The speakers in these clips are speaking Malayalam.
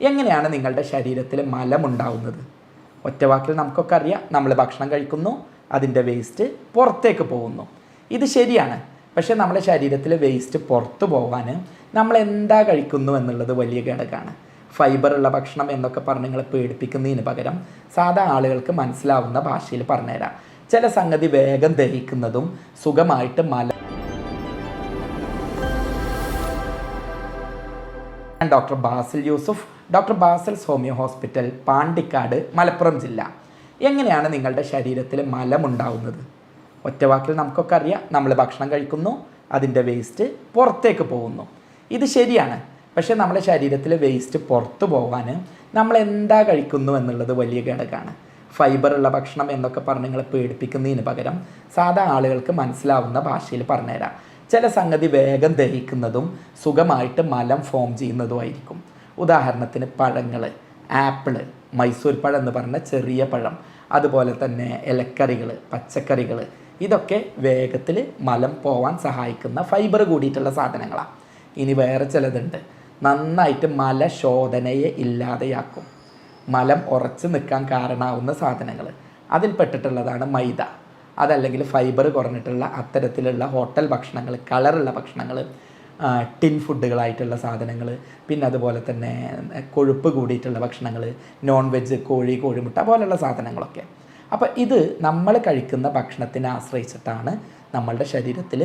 എങ്ങനെയാണ് നിങ്ങളുടെ ശരീരത്തിൽ മലമുണ്ടാവുന്നത്? ഒറ്റവാക്കിൽ നമുക്കൊക്കെ അറിയാം. നമ്മൾ ഭക്ഷണം കഴിക്കുന്നു അതിന്റെ വേസ്റ്റ് പുറത്തേക്ക് പോകുന്നു. ഇത് ശരിയാണ്. പക്ഷേ നമ്മുടെ ശരീരത്തിൽ വേസ്റ്റ് പുറത്തു പോകാൻ നമ്മൾ എന്താ കഴിക്കുന്നു എന്നുള്ളത് വലിയ ഘടകമാണ്. ഫൈബറുള്ള ഭക്ഷണം എന്നൊക്കെ പറഞ്ഞ് നിങ്ങളെ പേടിപ്പിക്കുന്നതിന് പകരം സാധാ ആളുകൾക്ക് മനസ്സിലാവുന്ന ഭാഷയിൽ പറഞ്ഞുതരാം. ചില സംഗതി വേഗം ദഹിക്കുന്നതും സുഖമായിട്ട് മല ഞാൻ doctor Basil Yusuf doctor Basil's homeo hospital Pandikkad Malappuram ജില്ല. എങ്ങനെയാണ് നിങ്ങളുടെ ശരീരത്തിൽ മലമുണ്ടാവുന്നത്? ഒറ്റവാക്കിൽ നമുക്കൊക്കെ അറിയാം. നമ്മൾ ഭക്ഷണം കഴിക്കുന്നു അതിന്റെ വേസ്റ്റ് പുറത്തേക്ക് പോകുന്നു. ഇത് ശരിയാണ്. പക്ഷേ നമ്മുടെ ശരീരത്തിൽ വേസ്റ്റ് പുറത്തു പോകാൻ നമ്മൾ എന്താ കഴിക്കുന്നു എന്നുള്ളത് വലിയ ഘടകമാണ്. ഫൈബറുള്ള ഭക്ഷണം എന്നൊക്കെ പറഞ്ഞ് നിങ്ങളെ പേടിപ്പിക്കുന്നതിന് പകരം സാധാ ആളുകൾക്ക് മനസ്സിലാവുന്ന ഭാഷയിൽ പറഞ്ഞുതരാം. ചില സംഗതി വേഗം ദഹിക്കുന്നതും സുഖമായിട്ട് മലം ഫോം ചെയ്യുന്നതുമായിരിക്കും ഉദാഹരണത്തിന് പഴങ്ങൾ ആപ്പിൾ മൈസൂർ പഴം എന്ന് പറഞ്ഞ ചെറിയ പഴം അതുപോലെ തന്നെ ഇലക്കറികൾ പച്ചക്കറികൾ ഇതൊക്കെ വേഗത്തിൽ മലം പോവാൻ സഹായിക്കുന്ന ഫൈബർ കൂടിയിട്ടുള്ള സാധനങ്ങളാണ് ഇനി വേറെ ചിലതുണ്ട്. നന്നായിട്ട് മല ശോധനയെ ഇല്ലാതെയാക്കും. മലം ഉറച്ചു നിൽക്കാൻ കാരണമാവുന്ന സാധനങ്ങൾ അതിൽപ്പെട്ടിട്ടുള്ളതാണ് മൈദ. അതല്ലെങ്കിൽ ഫൈബർ കുറഞ്ഞിട്ടുള്ള അത്തരത്തിലുള്ള ഹോട്ടൽ ഭക്ഷണങ്ങൾ കളറുള്ള ഭക്ഷണങ്ങൾ ടിൻ ഫുഡുകളായിട്ടുള്ള സാധനങ്ങൾ പിന്നെ അതുപോലെ തന്നെ കൊഴുപ്പ് കൂടിയിട്ടുള്ള ഭക്ഷണങ്ങൾ നോൺ വെജ് കോഴി കോഴിമുട്ട പോലുള്ള സാധനങ്ങളൊക്കെ. അപ്പോൾ ഇത് നമ്മൾ കഴിക്കുന്ന ഭക്ഷണത്തിനെ ആശ്രയിച്ചിട്ടാണ് നമ്മളുടെ ശരീരത്തിൽ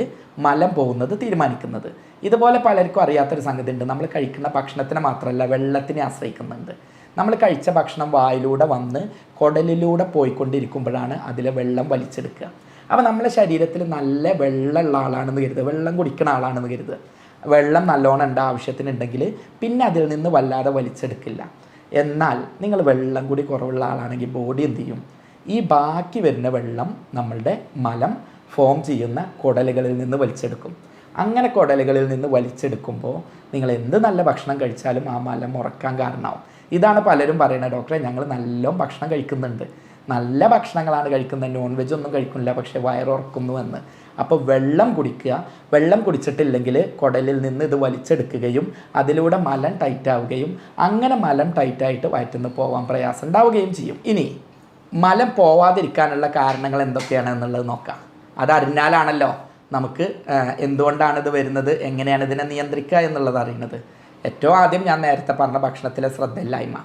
മലം പോകുന്നത് തീരുമാനിക്കുന്നത്. ഇതുപോലെ പലർക്കും അറിയാത്തൊരു സംഗതി ഉണ്ട് നമ്മൾ കഴിക്കുന്ന ഭക്ഷണത്തിനെ മാത്രമല്ല വെള്ളത്തിനെ ആശ്രയിക്കുന്നുണ്ട്. നമ്മൾ കഴിച്ച ഭക്ഷണം വായിലൂടെ വന്ന് കുടലിലൂടെ പോയിക്കൊണ്ടിരിക്കുമ്പോഴാണ് അതിലെ വെള്ളം വലിച്ചെടുക്കുക. അപ്പോൾ നമ്മളെ ശരീരത്തിൽ നല്ല വെള്ളമുള്ള ആളാണെന്ന് കരുതുക. വെള്ളം കുടിക്കുന്ന ആളാണെന്ന് കരുതുക. വെള്ളം നല്ലോണം ഉണ്ട് ആവശ്യത്തിനുണ്ടെങ്കിൽ പിന്നെ അതിൽ നിന്ന് വല്ലാതെ വലിച്ചെടുക്കില്ല. എന്നാൽ നിങ്ങൾ വെള്ളം കൂടി കുറവുള്ള ആളാണെങ്കിൽ ബോഡി എന്ത് ചെയ്യും? ഈ ബാക്കി വരുന്ന വെള്ളം നമ്മളുടെ മലം ഫോം ചെയ്യുന്ന കുടലുകളിൽ നിന്ന് വലിച്ചെടുക്കും. അങ്ങനെ കുടലുകളിൽ നിന്ന് വലിച്ചെടുക്കുമ്പോൾ നിങ്ങൾ എന്ത് നല്ല ഭക്ഷണം കഴിച്ചാലും ആ മലം ഉറക്കാൻ കാരണമാവും. ഇതാണ് പലരും പറയുന്നത്. ഡോക്ടറെ ഞങ്ങൾ നല്ല ഭക്ഷണം കഴിക്കുന്നുണ്ട്. നല്ല ഭക്ഷണങ്ങളാണ് കഴിക്കുന്നത്. നോൺ വെജ് ഒന്നും കഴിക്കുന്നില്ല. പക്ഷേ വയറുറക്കുന്നു എന്ന്. അപ്പോൾ വെള്ളം കുടിക്കുക. വെള്ളം കുടിച്ചിട്ടില്ലെങ്കിൽ കുടലിൽ നിന്ന് ഇത് വലിച്ചെടുക്കുകയും അതിലൂടെ മലം ടൈറ്റാവുകയും അങ്ങനെ മലം ടൈറ്റായിട്ട് വയറ്റുനിന്ന് പോകാൻ പ്രയാസം ഉണ്ടാവുകയും ചെയ്യും. ഇനി മലം പോവാതിരിക്കാനുള്ള കാരണങ്ങൾ എന്തൊക്കെയാണ് എന്നുള്ളത് നോക്കാം. അതറിഞ്ഞാലാണല്ലോ നമുക്ക് എന്തുകൊണ്ടാണ് ഇത് വരുന്നത്? എങ്ങനെയാണ് ഇതിനെ നിയന്ത്രിക്കുക എന്നുള്ളത് അറിയുന്നത്. ഏറ്റവും ആദ്യം ഞാൻ നേരത്തെ പറഞ്ഞ ഭക്ഷണത്തിലെ ശ്രദ്ധയില്ലായ്മ.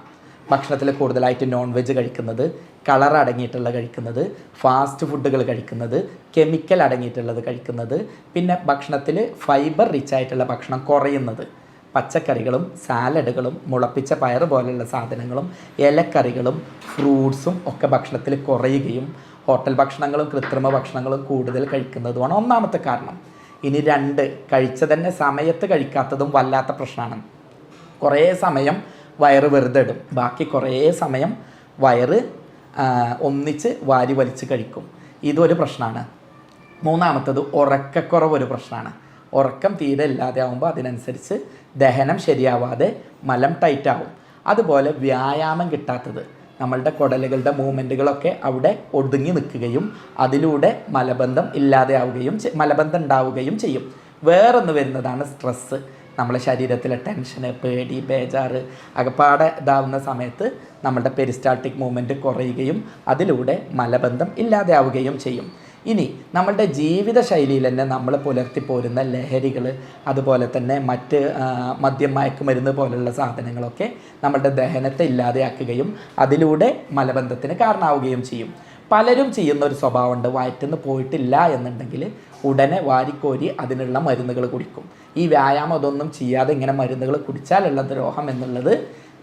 ഭക്ഷണത്തിൽ കൂടുതലായിട്ട് നോൺ വെജ് കഴിക്കുന്നത് കളർ അടങ്ങിയിട്ടുള്ള കഴിക്കുന്നത് ഫാസ്റ്റ് ഫുഡുകൾ കഴിക്കുന്നത് കെമിക്കൽ അടങ്ങിയിട്ടുള്ളത് കഴിക്കുന്നത് പിന്നെ ഭക്ഷണത്തിൽ ഫൈബർ റിച്ച് ആയിട്ടുള്ള ഭക്ഷണം കുറയുന്നത്. പച്ചക്കറികളും സാലഡുകളും മുളപ്പിച്ച പയർ പോലെയുള്ള സാധനങ്ങളും ഇലക്കറികളും ഫ്രൂട്ട്സും ഒക്കെ ഭക്ഷണത്തിൽ കുറയുകയും ഹോട്ടൽ ഭക്ഷണങ്ങളും കൃത്രിമ ഭക്ഷണങ്ങളും കൂടുതൽ കഴിക്കുന്നതുമാണ് ഒന്നാമത്തെ കാരണം. ഇനി രണ്ട് കഴിച്ച തന്നെ സമയത്ത് കഴിക്കാത്തതും വല്ലാത്ത പ്രശ്നമാണ് കുറേ സമയം വയറ് വെറുതെ ഇടും. ബാക്കി കുറേ സമയം വയറ് ഒന്നിച്ച് വാരി വലിച്ച് കഴിക്കും. ഇതൊരു പ്രശ്നമാണ് മൂന്നാമത്തത് ഉറക്കക്കുറവ് ഒരു പ്രശ്നമാണ് ഉറക്കം തീരെ ഇല്ലാതെ ആകുമ്പോൾ അതിനനുസരിച്ച് ദഹനം ശരിയാവാതെ മലം ടൈറ്റാവും അതുപോലെ വ്യായാമം കിട്ടാത്തത്. നമ്മളുടെ കുടലുകളുടെ മൂവ്മെന്റുകളൊക്കെ അവിടെ ഒതുങ്ങി നിൽക്കുകയും അതിലൂടെ മലബന്ധം ഇല്ലാതെയാവുകയും മലബന്ധം ഉണ്ടാവുകയും ചെയ്യും. വേറൊന്ന് വരുന്നതാണ് സ്ട്രെസ്സ് നമ്മളെ ശരീരത്തിലെ ടെൻഷന് പേടി ബേജാറ് അകപ്പാടെ ഇതാവുന്ന സമയത്ത് നമ്മുടെ പെരിസ്റ്റാൾട്ടിക് മൂവ്മെന്റ് കുറയുകയും അതിലൂടെ മലബന്ധം ഇല്ലാതെയാവുകയും ചെയ്യും. ഇനി നമ്മളുടെ ജീവിതശൈലിയിൽ തന്നെ നമ്മൾ പുലർത്തിപ്പോരുന്ന ലഹരികൾ അതുപോലെ തന്നെ മറ്റ് മദ്യം മയക്കുമരുന്ന് പോലുള്ള സാധനങ്ങളൊക്കെ നമ്മളുടെ ദഹനത്തെ ഇല്ലാതെയാക്കുകയും അതിലൂടെ മലബന്ധത്തിന് കാരണമാവുകയും ചെയ്യും. പലരും ചെയ്യുന്ന ഒരു സ്വഭാവമുണ്ട് വയറ്റിന്ന് പോയിട്ടില്ല എന്നുണ്ടെങ്കിൽ ഉടനെ വാരിക്കോരി അതിനുള്ള മരുന്നുകൾ കുടിക്കും. ഈ വ്യായാമം അതൊന്നും ചെയ്യാതെ ഇങ്ങനെ മരുന്നുകൾ കുടിച്ചാലുള്ള ദ്രോഹം എന്നുള്ളത്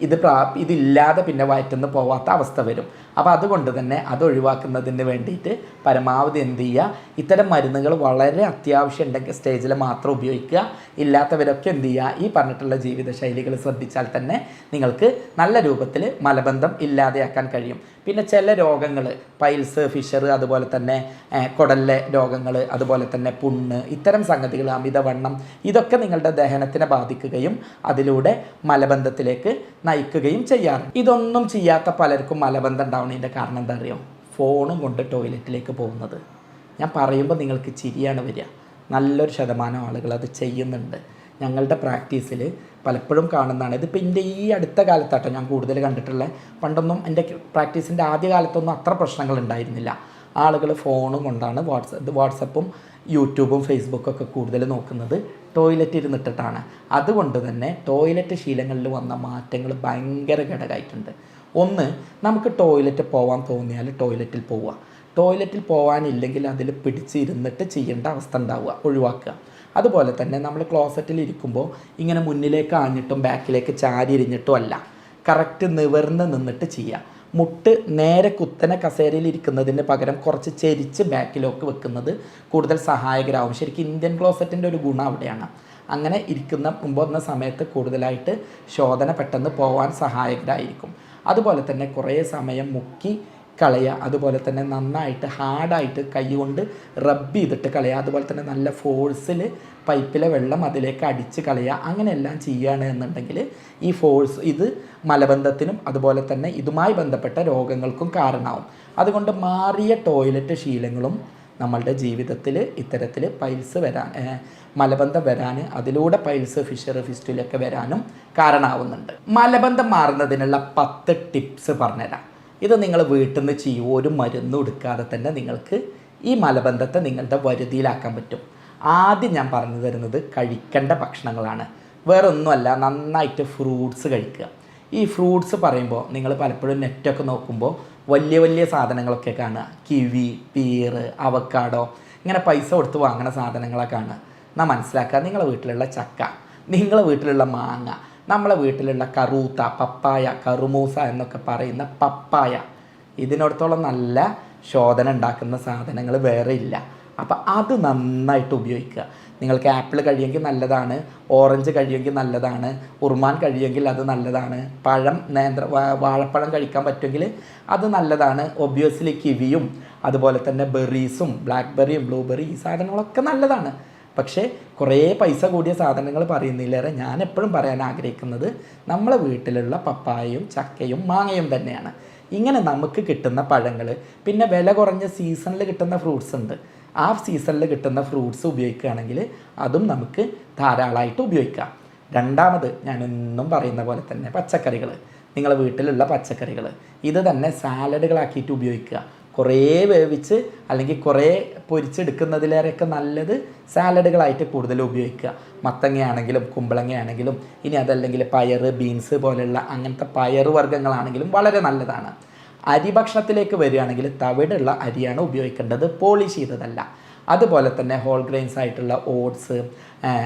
ഇത് പ്രാ ഇതില്ലാതെ പിന്നെ വയറ്റുനിന്ന് പോവാത്ത അവസ്ഥ വരും. അപ്പോൾ അതുകൊണ്ട് തന്നെ അത് ഒഴിവാക്കുന്നതിന് വേണ്ടിയിട്ട് പരമാവധി എന്ത് ചെയ്യുക ഇത്തരം മരുന്നുകൾ വളരെ അത്യാവശ്യം ഉണ്ടെങ്കിൽ സ്റ്റേജിൽ മാത്രം ഉപയോഗിക്കുക. ഇല്ലാത്തവരൊക്കെ എന്ത് ചെയ്യുക ഈ പറഞ്ഞിട്ടുള്ള ജീവിതശൈലികൾ ശ്രദ്ധിച്ചാൽ തന്നെ നിങ്ങൾക്ക് നല്ല രൂപത്തിൽ മലബന്ധം ഇല്ലാതെയാക്കാൻ കഴിയും. പിന്നെ ചില രോഗങ്ങൾ പൈൽസ് ഫിഷർ അതുപോലെ തന്നെ കുടലിലെ രോഗങ്ങൾ അതുപോലെ തന്നെ പുണ്ണ് ഇത്തരം സംഗതികൾ അമിതവണ്ണം ഇതൊക്കെ നിങ്ങളുടെ ദഹനത്തിനെ ബാധിക്കുകയും അതിലൂടെ മലബന്ധത്തിലേക്ക് നയിക്കുകയും ചെയ്യാറുണ്ട് ഇതൊന്നും ചെയ്യാത്ത പലർക്കും മലബന്ധം ഉണ്ടാവുന്നതിന്റെ കാരണം എന്താ അറിയോ? ഫോണും കൊണ്ട് ടോയ്ലറ്റിലേക്ക് പോകുന്നത്. ഞാൻ പറയുമ്പോൾ നിങ്ങൾക്ക് ചിരിയാണ് വരിക. നല്ലൊരു ശതമാനം ആളുകൾ അത് ചെയ്യുന്നുണ്ട്. ഞങ്ങളുടെ പ്രാക്ടീസിൽ പലപ്പോഴും കാണുന്നതാണ്. ഇതിപ്പോൾ എന്റെ ഈ അടുത്ത കാലത്താട്ടോ ഞാൻ കൂടുതൽ കണ്ടിട്ടുള്ള പണ്ടൊന്നും എന്റെ പ്രാക്ടീസിന്റെ ആദ്യ കാലത്തൊന്നും അത്ര പ്രശ്നങ്ങൾ ഉണ്ടായിരുന്നില്ല. ആളുകൾ ഫോണും കൊണ്ടാണ് വാട്സപ്പ് വാട്സപ്പും യൂട്യൂബും ഫേസ്ബുക്കും ഒക്കെ കൂടുതൽ നോക്കുന്നത് ടോയ്ലറ്റ് ഇരുന്നിട്ടിട്ടാണ് അതുകൊണ്ട് തന്നെ ടോയ്ലറ്റ് ശീലങ്ങളിൽ വന്ന മാറ്റങ്ങൾ ഭയങ്കര ഘടകമായിട്ടുണ്ട്. ഒന്ന് നമുക്ക് ടോയ്ലറ്റ് പോകാൻ തോന്നിയാൽ ടോയ്ലറ്റിൽ പോവുക. ടോയ്ലറ്റിൽ പോകാനില്ലെങ്കിൽ അതിൽ പിടിച്ചിരുന്നിട്ട് ചെയ്യേണ്ട അവസ്ഥ ഉണ്ടാവുക ഒഴിവാക്കുക. അതുപോലെ തന്നെ നമ്മൾ ക്ലോസറ്റിൽ ഇരിക്കുമ്പോൾ ഇങ്ങനെ മുന്നിലേക്ക് ആഞ്ഞിട്ടും ബാക്കിലേക്ക് ചാരി ഇരിഞ്ഞിട്ടും അല്ല. കറക്റ്റ് നിവർന്ന് നിന്നിട്ട് ചെയ്യുക മുട്ട് നേരെ കുത്തനെ കസേരയിൽ ഇരിക്കുന്നതിന് പകരം കുറച്ച് ചെരിച്ച് ബാക്കിലേക്ക് വെക്കുന്നത് കൂടുതൽ സഹായകരാകും ശരിക്കും ഇന്ത്യൻ ക്ലോസറ്റിന്റെ ഒരു ഗുണം അവിടെയാണ്. അങ്ങനെ ഇരിക്കുന്ന മുമ്പ് സമയത്ത് കൂടുതലായിട്ട് ശോധന പെട്ടെന്ന് പോകാൻ സഹായകരായിരിക്കും. അതുപോലെ തന്നെ കുറേ സമയം മുക്കി കളയുക അതുപോലെ തന്നെ നന്നായിട്ട് ഹാർഡായിട്ട് കൈ കൊണ്ട് റബ്ബ് ചെയ്തിട്ട് കളയുക അതുപോലെ തന്നെ നല്ല ഫോഴ്സിൽ പൈപ്പിലെ വെള്ളം അതിലേക്ക് അടിച്ച് കളയുക അങ്ങനെയെല്ലാം ചെയ്യുകയാണ് എന്നുണ്ടെങ്കിൽ ഈ ഫോഴ്സ് ഇത് മലബന്ധത്തിനും അതുപോലെ തന്നെ ഇതുമായി ബന്ധപ്പെട്ട രോഗങ്ങൾക്കും കാരണമാവും. അതുകൊണ്ട് മാറിയ ടോയ്ലറ്റ് ശീലങ്ങളും നമ്മളുടെ ജീവിതത്തിൽ ഇത്തരത്തിൽ പൈൽസ് വരാൻ മലബന്ധം വരാൻ അതിലൂടെ പൈൽസ് ഫിഷർ ഫിസ്റ്റിലൊക്കെ വരാനും കാരണമാവുന്നുണ്ട്. മലബന്ധം മാറുന്നതിനുള്ള പത്ത് ടിപ്സ് പറഞ്ഞുതരാം. ഇത് നിങ്ങൾ വീട്ടിൽ നിന്ന് ചെയ്യുമോ ഒരു മരുന്നും എടുക്കാതെ തന്നെ നിങ്ങൾക്ക് ഈ മലബന്ധത്തെ നിങ്ങളുടെ വരുതിയിലാക്കാൻ പറ്റും. ആദ്യം ഞാൻ പറഞ്ഞു തരുന്നത് കഴിക്കേണ്ട ഭക്ഷണങ്ങളാണ്. വേറെ ഒന്നുമല്ല നന്നായിട്ട് ഫ്രൂട്ട്സ് കഴിക്കുക. ഈ ഫ്രൂട്ട്സ് പറയുമ്പോൾ നിങ്ങൾ പലപ്പോഴും നെറ്റൊക്കെ നോക്കുമ്പോൾ വലിയ വലിയ സാധനങ്ങളൊക്കെ കാണുക. കിവി പീറ് അവക്കാടോ ഇങ്ങനെ പൈസ കൊടുത്ത് വാങ്ങുന്ന സാധനങ്ങളൊക്കെ കാണുക. എന്നാൽ മനസ്സിലാക്കുക നിങ്ങളെ വീട്ടിലുള്ള ചക്ക നിങ്ങളെ വീട്ടിലുള്ള മാങ്ങ നമ്മളെ വീട്ടിലുള്ള കറൂത്ത പപ്പായ കറുമൂസ എന്നൊക്കെ പറയുന്ന പപ്പായ. ഇതിനടുത്തോളം നല്ല ശോധന ഉണ്ടാക്കുന്ന സാധനങ്ങൾ വേറെ ഇല്ല. അപ്പം അത് നന്നായിട്ട് ഉപയോഗിക്കുക. നിങ്ങൾക്ക് ആപ്പിൾ കഴിയുമെങ്കിൽ നല്ലതാണ് ഓറഞ്ച് കഴിയുമെങ്കിൽ നല്ലതാണ് ഉർമാൻ കഴിയുമെങ്കിൽ അത് നല്ലതാണ് പഴം നേന്ത്ര വാഴപ്പഴം കഴിക്കാൻ പറ്റുമെങ്കിൽ അത് നല്ലതാണ് ഒബ്വിയസ്ലി കിവിയും അതുപോലെ തന്നെ ബെറീസും ബ്ലാക്ക്ബെറിയും ബ്ലൂബെറി ഈ സാധനങ്ങളൊക്കെ നല്ലതാണ്. പക്ഷേ കുറേ പൈസ കൂടിയ സാധനങ്ങൾ പറയുന്നില്ലേറെ ഞാൻ എപ്പോഴും പറയാൻ ആഗ്രഹിക്കുന്നത് നമ്മളെ വീട്ടിലുള്ള പപ്പായയും ചക്കയും മാങ്ങയും തന്നെയാണ്. ഇങ്ങനെ നമുക്ക് കിട്ടുന്ന പഴങ്ങൾ പിന്നെ വില കുറഞ്ഞ സീസണിൽ കിട്ടുന്ന ഫ്രൂട്ട്സ് ഉണ്ട്. ആ സീസണിൽ കിട്ടുന്ന ഫ്രൂട്ട്സ് ഉപയോഗിക്കുകയാണെങ്കിൽ അതും നമുക്ക് ധാരാളമായിട്ട് ഉപയോഗിക്കാം. രണ്ടാമത് ഞാൻ എന്നും പറയുന്ന പോലെ തന്നെ പച്ചക്കറികൾ. നിങ്ങളെ വീട്ടിലുള്ള പച്ചക്കറികൾ. ഇത് തന്നെ സാലഡുകളാക്കിയിട്ട് ഉപയോഗിക്കുക. കുറേ വേവിച്ച് അല്ലെങ്കിൽ കുറേ പൊരിച്ചെടുക്കുന്നതിലേറെയൊക്കെ നല്ലത് സാലഡുകളായിട്ട് കൂടുതൽ ഉപയോഗിക്കുക. മത്തങ്ങയാണെങ്കിലും കുമ്പളങ്ങയാണെങ്കിലും ഇനി അതല്ലെങ്കിൽ പയർ ബീൻസ് പോലെയുള്ള അങ്ങനത്തെ പയറ് വർഗങ്ങളാണെങ്കിലും വളരെ നല്ലതാണ്. അരി ഭക്ഷണത്തിലേക്ക് വരികയാണെങ്കിൽ തവിടുള്ള അരിയാണ് ഉപയോഗിക്കേണ്ടത് പോളിഷ് ചെയ്തതല്ല. അതുപോലെ തന്നെ ഹോൾ ഗ്രെയിൻസ് ആയിട്ടുള്ള ഓട്സ്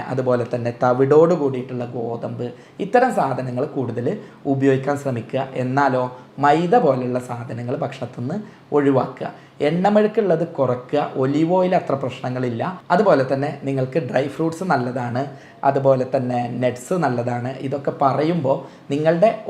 അതുപോലെ തന്നെ തവിടോട് കൂടിയിട്ടുള്ള ഗോതമ്പ് ഇത്തരം സാധനങ്ങൾ കൂടുതൽ ഉപയോഗിക്കാൻ ശ്രമിക്കുക. എന്നാലോ മൈദ പോലുള്ള സാധനങ്ങൾ ഭക്ഷണത്തിൽ നിന്ന് ഒഴിവാക്കുക. എണ്ണമെഴുക്കുള്ളത് കുറയ്ക്കുക ഒലിവ് ഓയിൽ അത്ര പ്രശ്നങ്ങളില്ല. അതുപോലെ തന്നെ നിങ്ങൾക്ക് ഡ്രൈ ഫ്രൂട്ട്സ് നല്ലതാണ്. അതുപോലെ തന്നെ നെറ്റ്സ് നല്ലതാണ്. ഇതൊക്കെ പറയുമ്പോൾ നിങ്ങളുടെ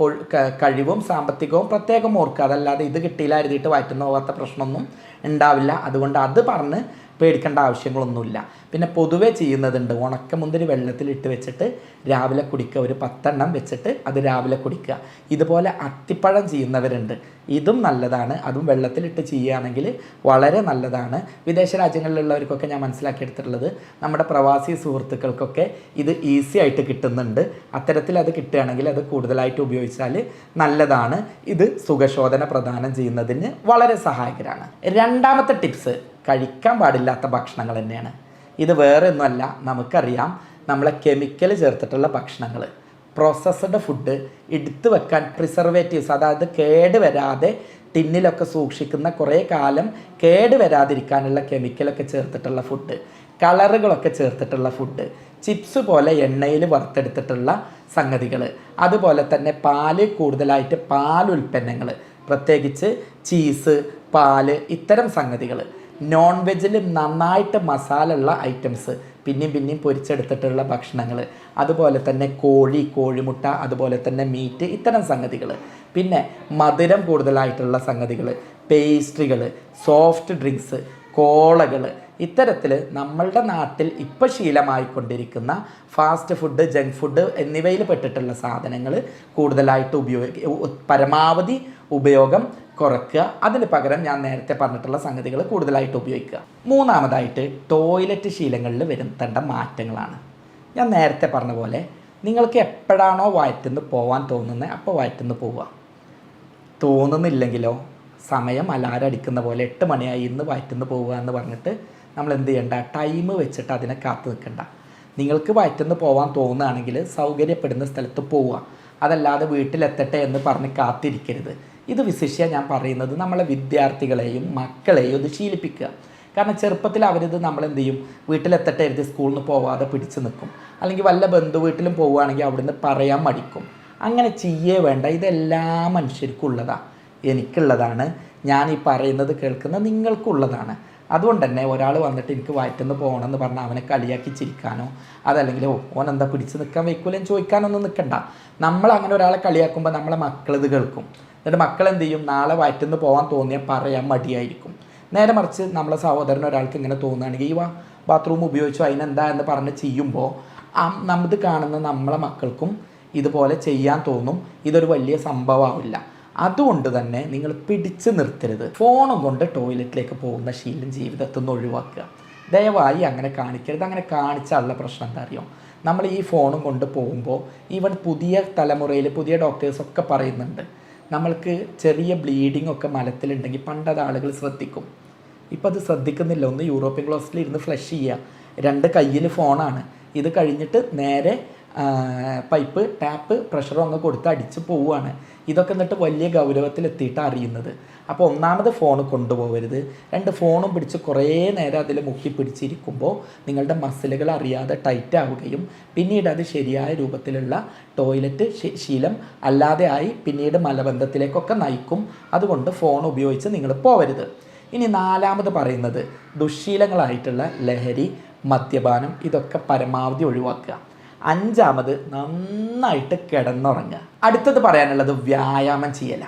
കഴിവും സാമ്പത്തികവും പ്രത്യേകം ഓർക്കുക. അതല്ലാതെ ഇത് കിട്ടിയില്ല എഴുതിയിട്ട് വയറ്റുന്ന പോകാത്ത പ്രശ്നമൊന്നും ഉണ്ടാവില്ല. അതുകൊണ്ട് അത് പറഞ്ഞ് പേടിക്കേണ്ട ആവശ്യങ്ങളൊന്നുമില്ല. പിന്നെ പൊതുവേ ചെയ്യുന്നതുണ്ട്. ഉണക്കമുന്തിരി വെള്ളത്തിലിട്ട് വെച്ചിട്ട് രാവിലെ കുടിക്കുക. ഒരു പത്തെണ്ണം വെച്ചിട്ട് അത് രാവിലെ കുടിക്കുക. ഇതുപോലെ അത്തിപ്പഴം ചെയ്യുന്നവരുണ്ട്. ഇതും നല്ലതാണ്. അതും വെള്ളത്തിലിട്ട് ചെയ്യുകയാണെങ്കിൽ വളരെ നല്ലതാണ്. വിദേശ രാജ്യങ്ങളിലുള്ളവർക്കൊക്കെ ഞാൻ മനസ്സിലാക്കിയെടുത്തിട്ടുള്ളത് നമ്മുടെ പ്രവാസി സുഹൃത്തുക്കൾക്കൊക്കെ ഇത് ഈസി ആയിട്ട് കിട്ടുന്നുണ്ട്. അത്തരത്തിൽ അത് കിട്ടുകയാണെങ്കിൽ അത് കൂടുതലായിട്ട് ഉപയോഗിച്ചാൽ നല്ലതാണ്. ഇത് സുഖശോധന പ്രദാനം ചെയ്യുന്നതിന് വളരെ സഹായകരമാണ് രണ്ടാമത്തെ ടിപ്സ്. കഴിക്കാൻ പാടില്ലാത്ത ഭക്ഷണങ്ങൾ തന്നെയാണ്. ഇത് വേറെ ഒന്നുമല്ല നമുക്കറിയാം നമ്മളെ കെമിക്കൽ ചേർത്തിട്ടുള്ള ഭക്ഷണങ്ങൾ. പ്രോസസ്ഡ് ഫുഡ് എടുത്തു വെക്കാൻ പ്രിസർവേറ്റീവ്സ് അതായത് കേട് വരാതെ ടിന്നിലൊക്കെ സൂക്ഷിക്കുന്ന കുറേ കാലം കേട് വരാതിരിക്കാനുള്ള കെമിക്കലൊക്കെ ചേർത്തിട്ടുള്ള ഫുഡ് കളറുകളൊക്കെ ചേർത്തിട്ടുള്ള ഫുഡ് ചിപ്സ് പോലെ എണ്ണയിൽ വറുത്തെടുത്തിട്ടുള്ള സംഗതികൾ. അതുപോലെ തന്നെ പാൽ കൂടുതലായിട്ട് പാലുൽപ്പന്നങ്ങൾ പ്രത്യേകിച്ച് ചീസ് പാൽ ഇത്തരം സംഗതികൾ. നോൺ വെജിൽ നന്നായിട്ട് മസാല ഉള്ള ഐറ്റംസ്. പിന്നെയും പിന്നെയും പൊരിച്ചെടുത്തിട്ടുള്ള ഭക്ഷണങ്ങൾ അതുപോലെ തന്നെ കോഴി കോഴിമുട്ട അതുപോലെ തന്നെ മീറ്റ് ഇത്തരം സംഗതികൾ പിന്നെ മധുരം കൂടുതലായിട്ടുള്ള സംഗതികൾ പേസ്ട്രികൾ സോഫ്റ്റ് ഡ്രിങ്ക്സ് കോളകൾ ഇത്തരത്തിൽ നമ്മളുടെ നാട്ടിൽ ഇപ്പോൾ ശീലമായിക്കൊണ്ടിരിക്കുന്ന ഫാസ്റ്റ് ഫുഡ് ജങ്ക് ഫുഡ് എന്നിവയിൽ പെട്ടിട്ടുള്ള സാധനങ്ങൾ കൂടുതലായിട്ട് ഉപയോഗി പരമാവധി ഉപയോഗം കുറയ്ക്കുക. അതിന് പകരം ഞാൻ നേരത്തെ പറഞ്ഞിട്ടുള്ള സംഗതികൾ കൂടുതലായിട്ട് ഉപയോഗിക്കുക. മൂന്നാമതായിട്ട് ടോയ്ലറ്റ് ശീലങ്ങളിൽ വരുത്തേണ്ട മാറ്റങ്ങളാണ്. ഞാൻ നേരത്തെ പറഞ്ഞ പോലെ നിങ്ങൾക്ക് എപ്പോഴാണോ വയറ്റുന്ന് പോകാൻ തോന്നുന്നത് അപ്പോൾ വയറ്റുന്ന് പോവുക. തോന്നുന്നില്ലെങ്കിലോ സമയം അലാരം അടിക്കുന്ന പോലെ എട്ട് മണിയായി ഇന്ന് വയറ്റുന്ന് പോവുക എന്ന് പറഞ്ഞിട്ട് നമ്മൾ എന്ത് ചെയ്യണ്ട ടൈം വെച്ചിട്ട് അതിനെ കാത്തു നിൽക്കണ്ട. നിങ്ങൾക്ക് വയറ്റുന്ന് പോകാൻ തോന്നുകയാണെങ്കിൽ സൗകര്യപ്പെടുന്ന സ്ഥലത്ത് പോവുക. അതല്ലാതെ വീട്ടിലെത്തട്ടെ എന്ന് പറഞ്ഞ് കാത്തിരിക്കരുത്. ഇത് വിശിഷ്യ ഞാൻ പറയുന്നത് നമ്മളെ വിദ്യാർത്ഥികളെയും മക്കളെയും ഇത് ശീലിപ്പിക്കുക. കാരണം ചെറുപ്പത്തിൽ അവരിത് നമ്മൾ എന്ത് ചെയ്യും വീട്ടിലെത്തട്ടെ എഴുതി സ്കൂളിൽ നിന്ന് പോവാതെ പിടിച്ചു നിൽക്കും. അല്ലെങ്കിൽ വല്ല ബന്ധു വീട്ടിലും പോവുകയാണെങ്കിൽ അവിടുന്ന് പറയാൻ മടിക്കും. അങ്ങനെ ചെയ്യേ വേണ്ട. ഇതെല്ലാ മനുഷ്യർക്കും ഉള്ളതാണ് എനിക്കുള്ളതാണ്. ഞാൻ ഈ പറയുന്നത് കേൾക്കുന്ന നിങ്ങൾക്കുള്ളതാണ്. അതുകൊണ്ട് തന്നെ ഒരാൾ വന്നിട്ട് എനിക്ക് വയറ്റുന്ന് പോകണമെന്ന് പറഞ്ഞാൽ അവനെ കളിയാക്കി ചിരിക്കാനോ അതല്ലെങ്കിൽ ഓ ഓൻ എന്താ പിടിച്ച് നിൽക്കാൻ വയ്ക്കൂലെന്ന് ചോദിക്കാനൊന്നും നിൽക്കണ്ട. നമ്മൾ അങ്ങനെ ഒരാളെ കളിയാക്കുമ്പോൾ നമ്മളെ മക്കൾ ഇത് കേൾക്കും. എന്നിട്ട് മക്കൾ എന്ത് ചെയ്യും? നാളെ വയറ്റുന്ന് പോകാൻ തോന്നിയാൽ പറയാൻ മടിയായിരിക്കും. നേരെ മറിച്ച് നമ്മളെ സഹോദരൻ ഒരാൾക്ക് ഇങ്ങനെ തോന്നുകയാണെങ്കിൽ ഈ ബാത്റൂം ഉപയോഗിച്ചു അതിനെന്താ എന്ന് പറഞ്ഞ് ചെയ്യുമ്പോൾ നമ്മത് കാണുന്ന നമ്മളെ മക്കൾക്കും ഇതുപോലെ ചെയ്യാൻ തോന്നും. ഇതൊരു വലിയ സംഭവമാവില്ല. അതുകൊണ്ട് തന്നെ നിങ്ങൾ പിടിച്ചു നിർത്തരുത്. ഫോണും കൊണ്ട് ടോയ്ലറ്റിലേക്ക് പോകുന്ന ശീലം ജീവിതത്തിൽ നിന്ന് ഒഴിവാക്കുക. ദയവായി അങ്ങനെ കാണിക്കരുത്. അങ്ങനെ കാണിച്ചാലുള്ള പ്രശ്നം എന്താ അറിയോ? നമ്മൾ ഈ ഫോണും കൊണ്ട് പോകുമ്പോൾ ഈവൻ പുതിയ തലമുറയിൽ പുതിയ ഡോക്ടേഴ്സൊക്കെ പറയുന്നുണ്ട്. നമ്മൾക്ക് ചെറിയ ബ്ലീഡിംഗ് ഒക്കെ മലത്തിലുണ്ടെങ്കിൽ പണ്ടത് ആളുകൾ ശ്രദ്ധിക്കും. ഇപ്പം അത് ശ്രദ്ധിക്കുന്നില്ല. ഒന്ന് യൂറോപ്യൻ ഹോസ്പിറ്റലിൽ ഇരുന്ന് ഫ്ലഷ് ചെയ്യുക. രണ്ട് കയ്യിൽ ഫോണാണ് ഇത് കഴിഞ്ഞിട്ട് നേരെ പൈപ്പ് ടാപ്പ് പ്രഷറും അങ്ങ് കൊടുത്ത് അടിച്ച് പോവുകയാണ്. ഇതൊക്കെ എന്നിട്ട് വലിയ ഗൗരവത്തിലെത്തിയിട്ട് അറിയുന്നത്. അപ്പോൾ ഒന്നാമത് ഫോൺ കൊണ്ടുപോകരുത്. രണ്ട് ഫോണും പിടിച്ച് കുറേ നേരം അതിൽ മുക്കി പിടിച്ചിരിക്കുമ്പോൾ നിങ്ങളുടെ മസിലുകൾ അറിയാതെ ടൈറ്റ് ആവുകയും പിന്നീട് അത് ശരിയായ രൂപത്തിലുള്ള ടോയ്ലറ്റ് ശീലം അല്ലാതെ ആയി പിന്നീട് മലബന്ധത്തിലേക്കൊക്കെ നയിക്കും. അതുകൊണ്ട് ഫോൺ ഉപയോഗിച്ച് നിങ്ങൾ പോവരുത്. ഇനി നാലാമത് പറയുന്നത് ദുശ്ശീലങ്ങളായിട്ടുള്ള ലഹരി മദ്യപാനം ഇതൊക്കെ പരമാവധി ഒഴിവാക്കുക. അഞ്ചാമത് നന്നായിട്ട് കിടന്നുറങ്ങുക. അടുത്തത് പറയാനുള്ളത് വ്യായാമം ചെയ്യല.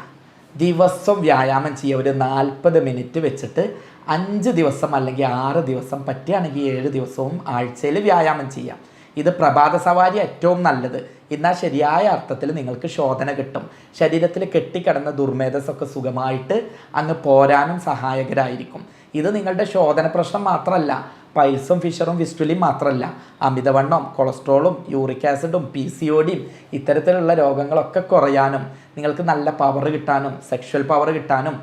ദിവസം വ്യായാമം ചെയ്യുക ഒരു നാൽപ്പത് മിനിറ്റ് വെച്ചിട്ട് അഞ്ച് ദിവസം അല്ലെങ്കിൽ ആറ് ദിവസം പറ്റുകയാണെങ്കിൽ ഏഴ് ദിവസവും ആഴ്ചയിൽ വ്യായാമം ചെയ്യാം. ഇത് പ്രഭാത സവാരി ഏറ്റവും നല്ലത്. എന്നാൽ ശരിയായ അർത്ഥത്തിൽ നിങ്ങൾക്ക് ശോധന കിട്ടും. ശരീരത്തിൽ കെട്ടിക്കിടന്ന ദുർമേധസ്സൊക്കെ സുഖമായിട്ട് അങ്ങ് പോരാനും സഹായകരായിരിക്കും. ഇത് നിങ്ങളുടെ ശോധന പ്രശ്നം മാത്രമല്ല. പൈൽസും ഫിഷറും വിസ്റ്റുലിയും മാത്രമല്ല അമിതവണ്ണം കൊളസ്ട്രോളും യൂറിക് ആസിഡും പി സി ഒ ഇത്തരത്തിലുള്ള രോഗങ്ങളൊക്കെ കുറയാനും നിങ്ങൾക്ക് നല്ല പവർ കിട്ടാനും സെക്ഷൽ പവർ കിട്ടാനും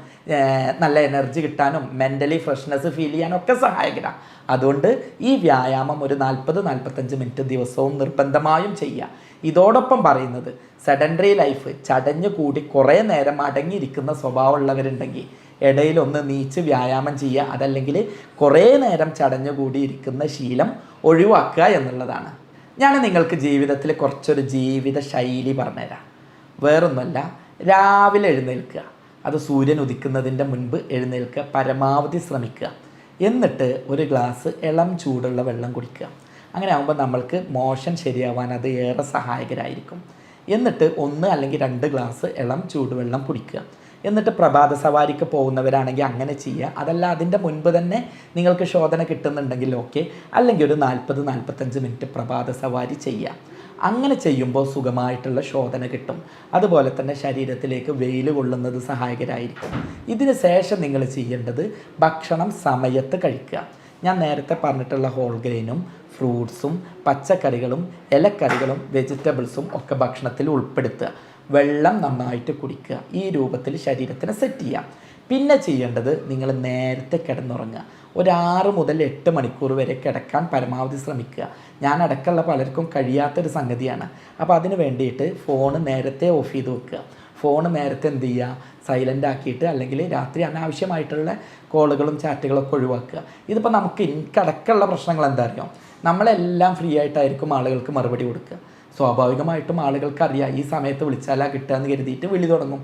നല്ല എനർജി കിട്ടാനും മെന്റലി ഫ്രഷ്നെസ് ഫീൽ ചെയ്യാനും ഒക്കെ സഹായകരാണ് അതുകൊണ്ട് ഈ വ്യായാമം ഒരു നാൽപ്പത് നാൽപ്പത്തഞ്ച് മിനിറ്റ് ദിവസവും നിർബന്ധമായും ചെയ്യുക. ഇതോടൊപ്പം പറയുന്നത് സെഡൻഡറി ലൈഫ് ചടഞ്ഞു കൂടി കുറേ നേരം അടങ്ങിയിരിക്കുന്ന സ്വഭാവമുള്ളവരുണ്ടെങ്കിൽ ഇടയിൽ ഒന്ന് നീച്ച് വ്യായാമം ചെയ്യുക അതല്ലെങ്കിൽ കുറേ നേരം ചടഞ്ഞു ഇരിക്കുന്ന ശീലം ഒഴിവാക്കുക എന്നുള്ളതാണ്. ഞാൻ നിങ്ങൾക്ക് ജീവിതത്തിൽ കുറച്ചൊരു ജീവിത ശൈലി പറഞ്ഞുതരാം. വേറൊന്നുമല്ല രാവിലെ എഴുന്നേൽക്കുക. അത് സൂര്യൻ ഉദിക്കുന്നതിന്റെ മുൻപ് എഴുന്നേൽക്കുക പരമാവധി ശ്രമിക്കുക. എന്നിട്ട് ഒരു ഗ്ലാസ് ഇളം ചൂടുള്ള വെള്ളം കുടിക്കുക. അങ്ങനെ ആകുമ്പോൾ നമ്മൾക്ക് മോഷൻ ശരിയാവാൻ അത് ഏറെ സഹായകരായിരിക്കും. എന്നിട്ട് ഒന്ന് അല്ലെങ്കിൽ രണ്ട് ഗ്ലാസ് ഇളം ചൂടുവെള്ളം കുടിക്കുക. എന്നിട്ട് പ്രഭാത സവാരിക്ക് പോകുന്നവരാണെങ്കിൽ അങ്ങനെ ചെയ്യുക. അതല്ല അതിന്റെ മുൻപ് തന്നെ നിങ്ങൾക്ക് ശോധന കിട്ടുന്നുണ്ടെങ്കിൽ ഓക്കെ. അല്ലെങ്കിൽ ഒരു നാൽപ്പത് നാൽപ്പത്തഞ്ച് മിനിറ്റ് പ്രഭാത സവാരി ചെയ്യുക. അങ്ങനെ ചെയ്യുമ്പോൾ സുഖമായിട്ടുള്ള ശോധന കിട്ടും. അതുപോലെ തന്നെ ശരീരത്തിലേക്ക് വെയിൽ കൊള്ളുന്നത് സഹായകരായിരിക്കും. ഇതിന് ശേഷം നിങ്ങൾ ചെയ്യേണ്ടത് ഭക്ഷണം സമയത്ത് കഴിക്കുക. ഞാൻ നേരത്തെ പറഞ്ഞിട്ടുള്ള ഹോൾ ഗ്രെയിനും ഫ്രൂട്ട്സും പച്ചക്കറികളും ഇലക്കറികളും വെജിറ്റബിൾസും ഒക്കെ ഭക്ഷണത്തിൽ ഉൾപ്പെടുത്തുക. വെള്ളം നന്നായിട്ട് കുടിക്കുക. ഈ രൂപത്തിൽ ശരീരത്തിന് സെറ്റ് ചെയ്യാം പിന്നെ ചെയ്യേണ്ടത് നിങ്ങൾ നേരത്തെ കിടന്നുറങ്ങുക. ഒരു ആറ് മുതൽ എട്ട് മണിക്കൂർ വരെ കിടക്കാൻ പരമാവധി ശ്രമിക്കുക. ഞാൻ അടക്കമുള്ള പലർക്കും കഴിയാത്തൊരു സംഗതിയാണ്. അപ്പോൾ അതിന് വേണ്ടിയിട്ട് ഫോൺ നേരത്തെ ഓഫ് ചെയ്ത് വെക്കുക. ഫോൺ നേരത്തെ എന്ത് ചെയ്യുക? സൈലന്റ് ആക്കിയിട്ട് അല്ലെങ്കിൽ രാത്രി അനാവശ്യമായിട്ടുള്ള കോളുകളും ചാറ്റുകളൊക്കെ ഒഴിവാക്കുക. ഇതിപ്പോൾ നമുക്ക് ഇൻകടക്കുള്ള പ്രശ്നങ്ങൾ എന്താ അറിയാം? നമ്മളെല്ലാം ഫ്രീ ആയിട്ടായിരിക്കും ആളുകൾക്ക് മറുപടി കൊടുക്കുക. സ്വാഭാവികമായിട്ടും ആളുകൾക്ക് അറിയാം ഈ സമയത്ത് വിളിച്ചാലാ കിട്ടുക എന്ന് കരുതിയിട്ട് വിളി തുടങ്ങും.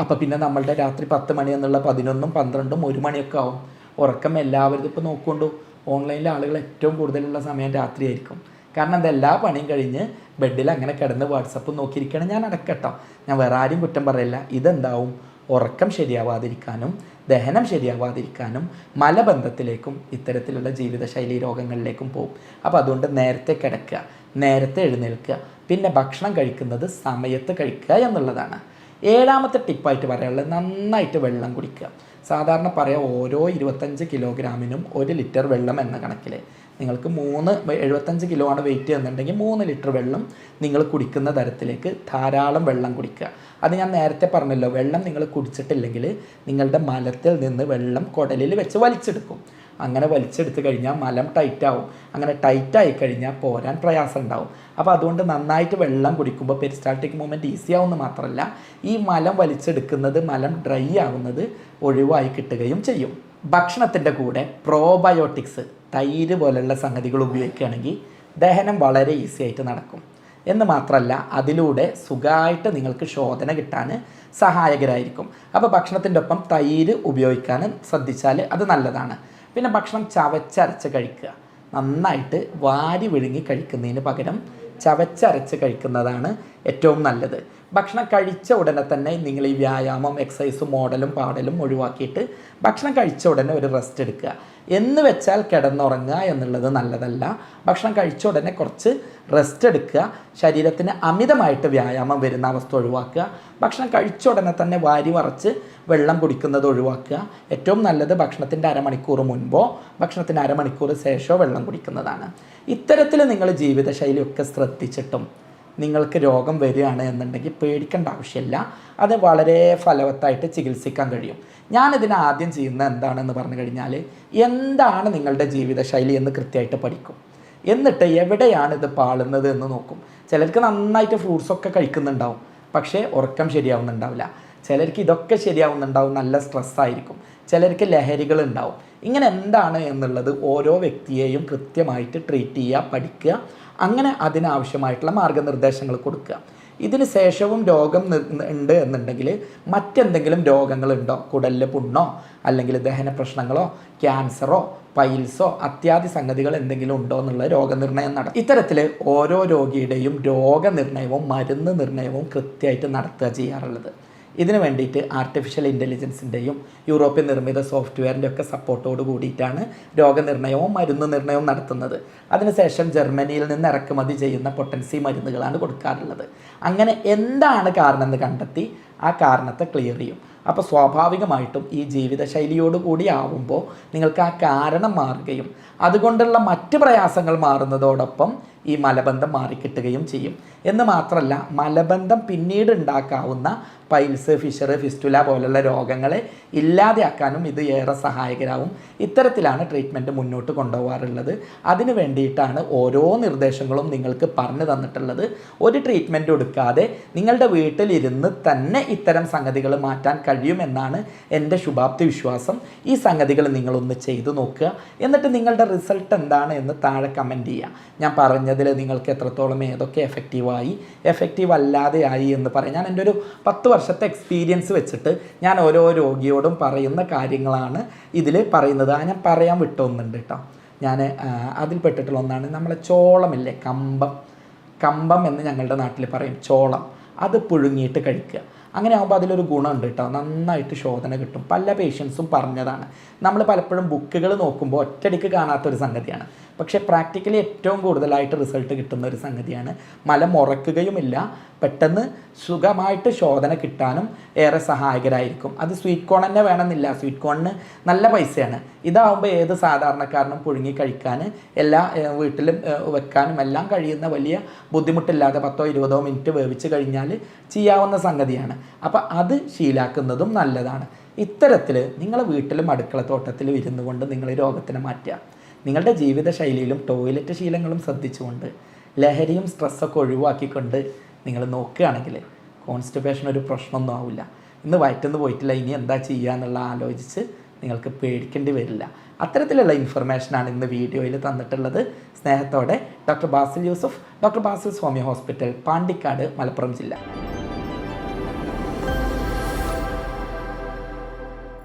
അപ്പോൾ പിന്നെ നമ്മളുടെ രാത്രി പത്ത് മണി എന്നുള്ള പതിനൊന്നും പന്ത്രണ്ടും ഒരു മണിയൊക്കെ ആവും. ഉറക്കം എല്ലാവരും ഇപ്പോൾ നോക്കുകൊണ്ടു ഓൺലൈനിൽ ആളുകൾ ഏറ്റവും കൂടുതലുള്ള സമയം രാത്രിയായിരിക്കും. കാരണം എന്താ എല്ലാ പണിയും കഴിഞ്ഞ് ബെഡിൽ അങ്ങനെ കിടന്ന് വാട്സപ്പ് നോക്കിയിരിക്കണം ഞാൻ അടക്കട്ടോ. ഞാൻ വേറെ ആരും കുറ്റം പറയില്ല. ഇതെന്താവും? ഉറക്കം ശരിയാവാതിരിക്കാനും ദഹനം ശരിയാവാതിരിക്കാനും മലബന്ധത്തിലേക്കും ഇത്തരത്തിലുള്ള ജീവിതശൈലി രോഗങ്ങളിലേക്കും പോകും. അപ്പോൾ അതുകൊണ്ട് നേരത്തെ കിടക്കുക നേരത്തെ എഴുന്നേൽക്കുക പിന്നെ ഭക്ഷണം കഴിക്കുന്നത് സമയത്ത് കഴിക്കുക എന്നുള്ളതാണ്. ഏഴാമത്തെ ടിപ്പായിട്ട് പറയാനുള്ളത് നന്നായിട്ട് വെള്ളം കുടിക്കുക. സാധാരണ പറയാം ഓരോ ഇരുപത്തഞ്ച് കിലോഗ്രാമിനും ഒരു ലിറ്റർ വെള്ളം എന്ന കണക്കിൽ നിങ്ങൾക്ക് മൂന്ന് എഴുപത്തഞ്ച് കിലോ ആണ് വെയിറ്റ് എന്നുണ്ടെങ്കിൽ മൂന്ന് ലിറ്റർ വെള്ളം നിങ്ങൾ കുടിക്കുന്ന തരത്തിലേക്ക് ധാരാളം വെള്ളം കുടിക്കുക. അത് ഞാൻ നേരത്തെ പറഞ്ഞല്ലോ വെള്ളം നിങ്ങൾ കുടിച്ചിട്ടില്ലെങ്കിൽ നിങ്ങളുടെ മലത്തിൽ നിന്ന് വെള്ളം കുടലിൽ വെച്ച് വലിച്ചെടുക്കും. അങ്ങനെ വലിച്ചെടുത്ത് കഴിഞ്ഞാൽ മലം ടൈറ്റാവും അങ്ങനെ ടൈറ്റായി കഴിഞ്ഞാൽ പോരാൻ പ്രയാസം ഉണ്ടാവും. അപ്പോൾ അതുകൊണ്ട് നന്നായിട്ട് വെള്ളം കുടിക്കുമ്പോൾ പെരിസ്റ്റാൾട്ടിക് മൂവ്മെന്റ് ഈസി ആവുമെന്ന് മാത്രമല്ല ഈ മലം വലിച്ചെടുക്കുന്നത് മലം ഡ്രൈ ആവുന്നത് ഒഴിവായി കിട്ടുകയും ചെയ്യും. ഭക്ഷണത്തിന്റെ കൂടെ പ്രോബയോട്ടിക്സ് തൈര് പോലുള്ള സംഗതികൾ ഉപയോഗിക്കുകയാണെങ്കിൽ ദഹനം വളരെ ഈസി ആയിട്ട് നടക്കും. എന്ന് മാത്രമല്ല അതിലൂടെ സുഖമായിട്ട് നിങ്ങൾക്ക് ശോധന കിട്ടാൻ സഹായകരായിരിക്കും. അപ്പോൾ ഭക്ഷണത്തിന്റെ ഒപ്പം തൈര് ഉപയോഗിക്കാനും ശ്രദ്ധിച്ചാൽ അത് നല്ലതാണ്. പിന്നെ ഭക്ഷണം ചവച്ചരച്ച് കഴിക്കുക. നന്നായിട്ട് വാരി വിഴുങ്ങി കഴിക്കുന്നതിന് പകരം ചവച്ചരച്ച് കഴിക്കുന്നതാണ് ഏറ്റവും നല്ലത്. ഭക്ഷണം കഴിച്ച ഉടനെ തന്നെ നിങ്ങൾ ഈ വ്യായാമം എക്സസൈസും മോഡലും പാടലും ഒഴിവാക്കിയിട്ട് ഭക്ഷണം കഴിച്ച ഉടനെ ഒരു റെസ്റ്റ് എടുക്കുക. എന്ന് വെച്ചാൽ കിടന്നുറങ്ങുക എന്നുള്ളത് നല്ലതല്ല. ഭക്ഷണം കഴിച്ച ഉടനെ കുറച്ച് റെസ്റ്റ് എടുക്കുക. ശരീരത്തിന് അമിതമായിട്ട് വ്യായാമം വരുന്ന അവസ്ഥ ഒഴിവാക്കുക. ഭക്ഷണം കഴിച്ച ഉടനെ തന്നെ വാരി വറച്ച് വെള്ളം കുടിക്കുന്നത് ഒഴിവാക്കുക. ഏറ്റവും നല്ലത് ഭക്ഷണത്തിന്റെ അരമണിക്കൂർ മുൻപോ ഭക്ഷണത്തിന് അരമണിക്കൂർ ശേഷമോ വെള്ളം കുടിക്കുന്നതാണ്. ഇത്തരത്തിൽ നിങ്ങൾ ജീവിതശൈലിയൊക്കെ ശ്രദ്ധിച്ചിട്ടും നിങ്ങൾക്ക് രോഗം വരികയാണ് എന്നുണ്ടെങ്കിൽ പേടിക്കേണ്ട ആവശ്യമില്ല. അത് വളരെ ഫലവത്തായിട്ട് ചികിത്സിക്കാൻ കഴിയും. ഞാനിതിന് ആദ്യം ചെയ്യുന്ന എന്താണെന്ന് പറഞ്ഞു കഴിഞ്ഞാൽ എന്താണ് നിങ്ങളുടെ ജീവിതശൈലി എന്ന് കൃത്യമായിട്ട് പഠിക്കും. എന്നിട്ട് എവിടെയാണ് ഇത് പാളുന്നത് എന്ന് നോക്കും. ചിലർക്ക് നന്നായിട്ട് ഫ്രൂട്ട്സൊക്കെ കഴിക്കുന്നുണ്ടാവും. പക്ഷേ ഉറക്കം ശരിയാവുന്നുണ്ടാവില്ല. ചിലർക്ക് ഇതൊക്കെ ശരിയാവുന്നുണ്ടാവും നല്ല സ്ട്രെസ്സായിരിക്കും ചിലർക്ക് ലഹരികൾ ഉണ്ടാവും. ഇങ്ങനെ എന്താണ് എന്നുള്ളത് ഓരോ വ്യക്തിയെയും കൃത്യമായിട്ട് ട്രീറ്റ് ചെയ്യുക പഠിക്കുക അങ്ങനെ അതിനാവശ്യമായിട്ടുള്ള മാർഗനിർദ്ദേശങ്ങൾ കൊടുക്കുക. ഇതിന് ശേഷവും രോഗം ഉണ്ട് എന്നുണ്ടെങ്കിൽ മറ്റെന്തെങ്കിലും രോഗങ്ങളുണ്ടോ കുടലിലെ പുണ്ണോ? അല്ലെങ്കിൽ ദഹന പ്രശ്നങ്ങളോ? ക്യാൻസറോ? പൈൽസോ? അത്യാദി സംഗതികൾ എന്തെങ്കിലും ഉണ്ടോ എന്നുള്ള രോഗനിർണയം നടത്തും ഇത്തരത്തിൽ ഓരോ രോഗിയുടെയും രോഗനിർണയവും മരുന്ന് നിർണയവും കൃത്യമായിട്ട് നടത്തുക ചെയ്യാറുള്ളത്. ഇതിന് വേണ്ടിയിട്ട് ആർട്ടിഫിഷ്യൽ ഇന്റലിജൻസിന്റെയും യൂറോപ്യൻ നിർമ്മിത സോഫ്റ്റ്വെയറിന്റെ ഒക്കെ സപ്പോർട്ടോട് കൂടിയിട്ടാണ് രോഗനിർണയവും മരുന്ന് നിർണയവും നടത്തുന്നത്. അതിനുശേഷം ജർമ്മനിയിൽ നിന്ന് ഇറക്കുമതി ചെയ്യുന്ന പൊട്ടൻസി മരുന്നുകളാണ് കൊടുക്കാറുള്ളത്. അങ്ങനെ എന്താണ് കാരണം എന്ന് കണ്ടെത്തി ആ കാരണത്തെ ക്ലിയർ ചെയ്യും. അപ്പോൾ സ്വാഭാവികമായിട്ടും ഈ ജീവിതശൈലിയോട് കൂടി ആവുമ്പോൾ നിങ്ങൾക്ക് ആ കാരണം മാറുകയും അതുകൊണ്ടുള്ള മറ്റ് പ്രയാസങ്ങൾ മാറുന്നതോടൊപ്പം ഈ മലബന്ധം മാറിക്കിട്ടുകയും ചെയ്യും. എന്ന് മാത്രമല്ല മലബന്ധം പിന്നീട് ഉണ്ടാക്കാവുന്ന പൈൽസ് ഫിഷർ ഫിസ്റ്റുല പോലുള്ള രോഗങ്ങളെ ഇല്ലാതെയാക്കാനും ഇത് ഏറെ സഹായകരാവും. ഇത്തരത്തിലാണ് ട്രീറ്റ്മെന്റ് മുന്നോട്ട് കൊണ്ടുപോകാറുള്ളത്. അതിന് വേണ്ടിയിട്ടാണ് ഓരോ നിർദ്ദേശങ്ങളും നിങ്ങൾക്ക് പറഞ്ഞു തന്നിട്ടുള്ളത്. ഒരു ട്രീറ്റ്മെന്റ് എടുക്കാതെ നിങ്ങളുടെ വീട്ടിലിരുന്ന് തന്നെ ഇത്തരം സംഗതികൾ മാറ്റാൻ കഴിയുമെന്നാണ് എന്റെ ശുഭാപ്തി വിശ്വാസം. ഈ സംഗതികൾ നിങ്ങളൊന്ന് ചെയ്തു നോക്കുക. എന്നിട്ട് നിങ്ങളുടെ റിസൾട്ട് എന്താണ് എന്ന് താഴെ കമന്റ് ചെയ്യുക. ഞാൻ പറഞ്ഞതിൽ നിങ്ങൾക്ക് എത്രത്തോളം ഏതൊക്കെ എഫക്റ്റീവായി എഫക്റ്റീവ് അല്ലാതെ ആയി എന്ന് പറയാം. ഞാൻ എന്റെ ഒരു പത്ത് വർഷത്തെ എക്സ്പീരിയൻസ് വെച്ചിട്ട് ഞാൻ ഓരോ രോഗിയോടും പറയുന്ന കാര്യങ്ങളാണ് ഇതിൽ പറയുന്നത്. ആ ഞാൻ പറയാൻ വിട്ടൊന്നുണ്ട് കേട്ടോ. ഞാൻ അതിൽപ്പെട്ടിട്ടുള്ള ഒന്നാണ് നമ്മളെ ചോളമില്ലേ? കമ്പം. കമ്പം എന്ന് ഞങ്ങളുടെ നാട്ടിൽ പറയും. ചോളം. അത് പുഴുങ്ങിയിട്ട് കഴിക്കുക. അങ്ങനെ ആകുമ്പോൾ അതിലൊരു ഗുണമുണ്ട് കേട്ടോ നന്നായിട്ട് ശോധന കിട്ടും. പല പേഷ്യൻസും പറഞ്ഞതാണ്. നമ്മൾ പലപ്പോഴും ബുക്കുകൾ നോക്കുമ്പോൾ ഒറ്റയടിക്ക് കാണാത്തൊരു സംഗതിയാണ്. പക്ഷേ പ്രാക്ടിക്കലി ഏറ്റവും കൂടുതലായിട്ട് റിസൾട്ട് കിട്ടുന്ന ഒരു സംഗതിയാണ് മല മുറക്കുകയുമില്ല. പെട്ടെന്ന് സുഖമായിട്ട് ശോധന കിട്ടാനും ഏറെ സഹായകരായിരിക്കും. അത് സ്വീറ്റ് കോൺ തന്നെ വേണമെന്നില്ല. സ്വീറ്റ് കോണിന് നല്ല പൈസയാണ്. ഇതാവുമ്പോൾ ഏത് സാധാരണക്കാരനും പുഴുങ്ങി കഴിക്കാൻ എല്ലാ വീട്ടിലും വെക്കാനും എല്ലാം കഴിയുന്ന വലിയ ബുദ്ധിമുട്ടില്ലാതെ പത്തോ ഇരുപതോ മിനിറ്റ് വേവിച്ച് കഴിഞ്ഞാൽ ചെയ്യാവുന്ന സംഗതിയാണ്. അപ്പോൾ അത് ശീലാക്കുന്നതും നല്ലതാണ്. ഇത്തരത്തിൽ നിങ്ങളെ വീട്ടിലും അടുക്കളത്തോട്ടത്തിലും ഇരുന്നു കൊണ്ട് നിങ്ങൾ രോഗത്തിനെ മാറ്റുക. നിങ്ങളുടെ ജീവിതശൈലിയിലും ടോയ്ലറ്റ് ശീലങ്ങളും ശ്രദ്ധിച്ചുകൊണ്ട് ലഹരിയും സ്ട്രെസ്സൊക്കെ ഒഴിവാക്കിക്കൊണ്ട് നിങ്ങൾ നോക്കുകയാണെങ്കിൽ കോൺസ്റ്റിപ്പേഷൻ ഒരു പ്രശ്നമൊന്നും ആവില്ല. ഇന്ന് വയറ്റുന്ന് പോയിട്ടില്ല ഇനി എന്താ ചെയ്യുക എന്നുള്ള ആലോചിച്ച് നിങ്ങൾക്ക് പേടിക്കേണ്ടി വരില്ല. അത്തരത്തിലുള്ള ഇൻഫർമേഷനാണ് ഇന്ന് വീഡിയോയിൽ തന്നിട്ടുള്ളത്. സ്നേഹത്തോടെ ഡോക്ടർ ബാസിൽ യൂസഫ് ഡോക്ടർ ബാസിൽ സ്വാമി ഹോസ്പിറ്റൽ പാണ്ടിക്കാട് മലപ്പുറം ജില്ല.